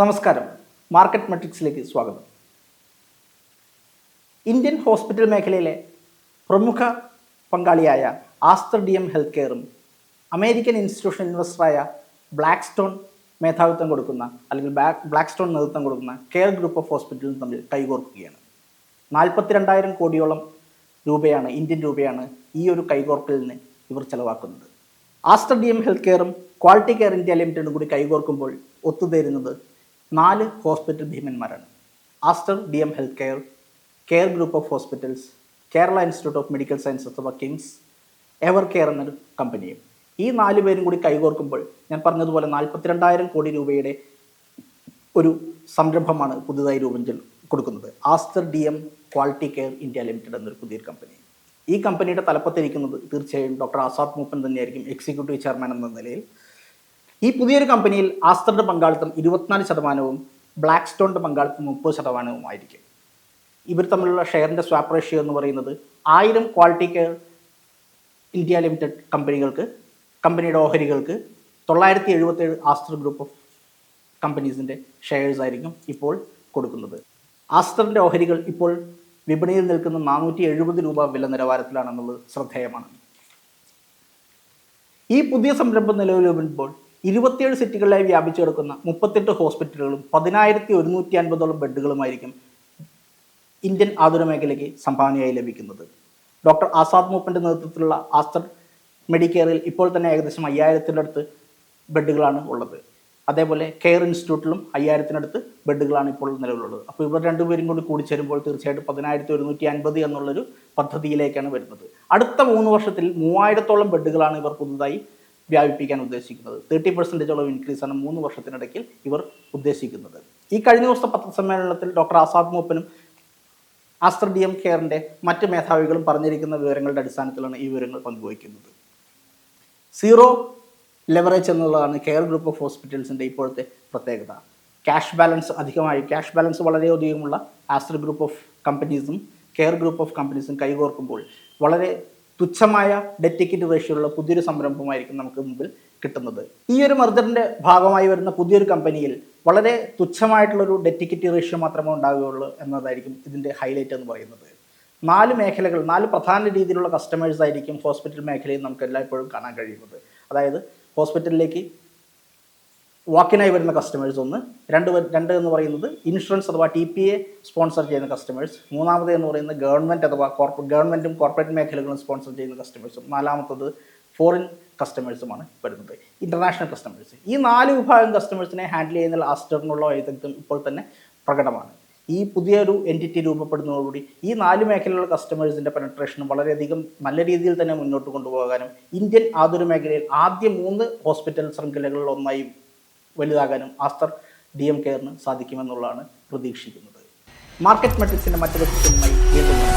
നമസ്കാരം. മാർക്കറ്റ് മെട്രിക്സിലേക്ക് സ്വാഗതം. Indian hospital മേഖലയിലെ പ്രമുഖ പങ്കാളിയായ ആസ്റ്റർ ഡി എം ഹെൽത്ത് കെയറും അമേരിക്കൻ ഇൻസ്റ്റിറ്റ്യൂഷൻ ഇൻവെസ്റ്ററായ ബ്ലാക്ക് സ്റ്റോൺ മേധാവിത്വം കൊടുക്കുന്ന അല്ലെങ്കിൽ ബ്ലാക്ക് സ്റ്റോൺ നേതൃത്വം കൊടുക്കുന്ന കെയർ ഗ്രൂപ്പ് ഓഫ് ഹോസ്പിറ്റലും തമ്മിൽ കൈകോർക്കുകയാണ്. നാൽപ്പത്തിരണ്ടായിരം കോടിയോളം രൂപയാണ് ഇന്ത്യൻ രൂപയാണ് ഈ ഒരു കൈകോർക്കലിന് ഇവർ ചെലവാക്കുന്നത്. ആസ്റ്റർ ഡി എം ഹെൽത്ത് കെയറും ക്വാളിറ്റി കെയർ ഇന്ത്യ ലിമിറ്റഡും കൂടി കൈകോർക്കുമ്പോൾ ഒത്തുതേരുന്നത് നാല് hospital ഭീമന്മാരാണ്. Aster D M health care care group of hospitals Kerala institute of medical science അഥവാ കിംസ് എവർ കെയർ എന്നൊരു കമ്പനിയും. ഈ നാല് പേരും കൂടി കൈകോർക്കുമ്പോൾ ഞാൻ പറഞ്ഞതുപോലെ നാൽപ്പത്തിരണ്ടായിരം കോടി രൂപയുടെ ഒരു സംരംഭമാണ് പുതുതായി രൂപം കൊടുക്കുന്നത്. Aster D M quality care India limited എന്നൊരു പുതിയൊരു കമ്പനി. ഈ കമ്പനിയുടെ തലപ്പത്തിരിക്കുന്നത് തീർച്ചയായും ഡോക്ടർ ആസാദ് മൂപ്പൻ തന്നെയായിരിക്കും എക്സിക്യൂട്ടീവ് ചെയർമാൻ എന്ന നിലയിൽ. ഈ പുതിയൊരു കമ്പനിയിൽ ആസ്ത്രയുടെ പങ്കാളിത്തം ഇരുപത്തിനാല് ശതമാനവും ബ്ലാക്ക് സ്റ്റോണിന്റെ പങ്കാളിത്തം മുപ്പത് ശതമാനവുമായിരിക്കും ഇവർ തമ്മിലുള്ള ഷെയറിന്റെ സ്വാപ്പ് റേഷ്യോ എന്ന് പറയുന്നത് ആയിരം ക്വാളിറ്റി കെയർ ഇന്ത്യ ലിമിറ്റഡ് കമ്പനികൾക്ക് കമ്പനിയുടെ ഓഹരികൾക്ക് തൊള്ളായിരത്തി എഴുപത്തേഴ് ആസ്റ്റർ ഗ്രൂപ്പ് ഓഫ് കമ്പനീസിന്റെ ഷെയർസ് ആയിരിക്കും ഇപ്പോൾ കൊടുക്കുന്നത്. ആസ്ത്രന്റെ ഓഹരികൾ ഇപ്പോൾ വിപണിയിൽ നിൽക്കുന്ന നാനൂറ്റി എഴുപത് രൂപ വില നിലവാരത്തിലാണെന്നുള്ളത് ശ്രദ്ധേയമാണ്. ഈ പുതിയ സംരംഭം നിലവിൽ വരുമ്പോൾ ഇരുപത്തിയേഴ് സിറ്റികളിലായി വ്യാപിച്ചു കിടക്കുന്ന മുപ്പത്തെട്ട് ഹോസ്പിറ്റലുകളും പതിനായിരത്തി ഒരുന്നൂറ്റി അൻപതോളം ബെഡുകളുമായിരിക്കും ഇന്ത്യൻ ആതുര മേഖലയ്ക്ക് സംഭാവനയായി ലഭിക്കുന്നത്. ഡോക്ടർ ആസാദ് മൂപ്പന്റെ നേതൃത്വത്തിലുള്ള ആസ്റ്റർ മെഡിക്കെയറിൽ ഇപ്പോൾ തന്നെ ഏകദേശം അയ്യായിരത്തിനടുത്ത് ബെഡുകളാണ് ഉള്ളത്. അതേപോലെ കെയർ ഇൻസ്റ്റിറ്റ്യൂട്ടിലും അയ്യായിരത്തിനടുത്ത് ബെഡുകളാണ് ഇപ്പോൾ നിലവിലുള്ളത്. അപ്പോൾ ഇവർ രണ്ടുപേരും കൂടി കൂടിച്ചേരുമ്പോൾ തീർച്ചയായിട്ടും പതിനായിരത്തി ഒരുന്നൂറ്റി അൻപത് എന്നുള്ളൊരു പദ്ധതിയിലേക്കാണ് വരുന്നത്. അടുത്ത മൂന്ന് വർഷത്തിൽ മൂവായിരത്തോളം ബെഡുകളാണ് ഇവർ പുതുതായി വ്യാപിപ്പിക്കാൻ ഉദ്ദേശിക്കുന്നത്. തേർട്ടി പെർസെന്റേജോളം ഇൻക്രീസാണ് മൂന്ന് വർഷത്തിനിടയ്ക്ക് ഇവർ ഉദ്ദേശിക്കുന്നത്. ഈ കഴിഞ്ഞ ദിവസത്തെ പത്രസമ്മേളനത്തിൽ ഡോക്ടർ ആസാദ് മൂപ്പനും ആസ്റ്റർ ഡി എം കെയറിന്റെ മറ്റ് മേധാവികളും പറഞ്ഞിരിക്കുന്ന വിവരങ്ങളുടെ അടിസ്ഥാനത്തിലാണ് ഈ വിവരങ്ങൾ പങ്കുവയ്ക്കുന്നത്. സീറോ ലെവറേജ് എന്നുള്ളതാണ് കെയർ ഗ്രൂപ്പ് ഓഫ് ഹോസ്പിറ്റൽസിന്റെ ഇപ്പോഴത്തെ പ്രത്യേകത. ക്യാഷ് ബാലൻസ് അധികമായി ക്യാഷ് ബാലൻസ് വളരെയധികമുള്ള ആസ്റ്റർ ഗ്രൂപ്പ് ഓഫ് കമ്പനീസും കെയർ ഗ്രൂപ്പ് ഓഫ് കമ്പനീസും കൈകോർക്കുമ്പോൾ വളരെ തുച്ഛമായ ഡെറ്റ് ടിക്കറ്റ് റേഷ്യോയുള്ള പുതിയൊരു സംരംഭമായിരിക്കും നമുക്ക് മുമ്പിൽ കിട്ടുന്നത്. ഈ ഒരു മെർജറിന്റെ ഭാഗമായി വരുന്ന പുതിയൊരു കമ്പനിയിൽ വളരെ തുച്ഛമായിട്ടുള്ളൊരു ഡെറ്റ് ടിക്കറ്റ് റേഷ്യോ മാത്രമേ ഉണ്ടാവുകയുള്ളൂ എന്നതായിരിക്കും ഇതിന്റെ ഹൈലൈറ്റ് എന്ന് പറയുന്നത്. നാല് മേഖലകൾ നാല് പ്രധാന രീതിയിലുള്ള കസ്റ്റമേഴ്സ് ആയിരിക്കും ഹോസ്പിറ്റൽ മേഖലയിൽ നമുക്ക് എല്ലായ്പ്പോഴും കാണാൻ കഴിയുന്നത്. അതായത് ഹോസ്പിറ്റലിലേക്ക് വാക്കിനായി വരുന്ന കസ്റ്റമേഴ്സ് ഒന്ന്. രണ്ട് രണ്ട് എന്ന് പറയുന്നത് ഇൻഷുറൻസ് അഥവാ ടി പി എ സ്പോൺസർ ചെയ്യുന്ന കസ്റ്റമേഴ്സ് മൂന്നാമത് എന്ന് പറയുന്നത് ഗവൺമെന്റ് അഥവാ കോർപ്പ ഗവൺമെന്റും കോർപ്പറേറ്റ് മേഖലകളും സ്പോൺസർ ചെയ്യുന്ന കസ്റ്റമേഴ്സും നാലാമത്തത് ഫോറിൻ കസ്റ്റമേഴ്സുമാണ് വരുന്നത്. ഇന്റർനാഷണൽ കസ്റ്റമേഴ്സ് ഈ നാല് വിഭാഗം കസ്റ്റമേഴ്സിനെ ഹാൻഡിൽ ചെയ്യുന്ന ആസ്റ്ററിനുള്ള വൈദഗ്ധ്യം ഇപ്പോൾ തന്നെ പ്രകടമാണ്. ഈ പുതിയൊരു എന്റിറ്റി രൂപപ്പെടുന്നതോടുകൂടി ഈ നാല് മേഖലയിലുള്ള കസ്റ്റമേഴ്സിന്റെ പെനട്രേഷനും വളരെയധികം നല്ല രീതിയിൽ തന്നെ മുന്നോട്ട് കൊണ്ടുപോകാനും ഇന്ത്യൻ ആതുര മേഖലയിൽ ആദ്യ മൂന്ന് ഹോസ്പിറ്റൽ ശൃംഖലകളിൽ ഒന്നായി വലുതാകാനും ആസ്തർ ഡി എം കെയറിന് സാധിക്കുമെന്നുള്ളതാണ് പ്രതീക്ഷിക്കുന്നത് മാർക്കറ്റ് മെട്രിക്സിന്റെ മറ്റൊരു വീണ്ടും.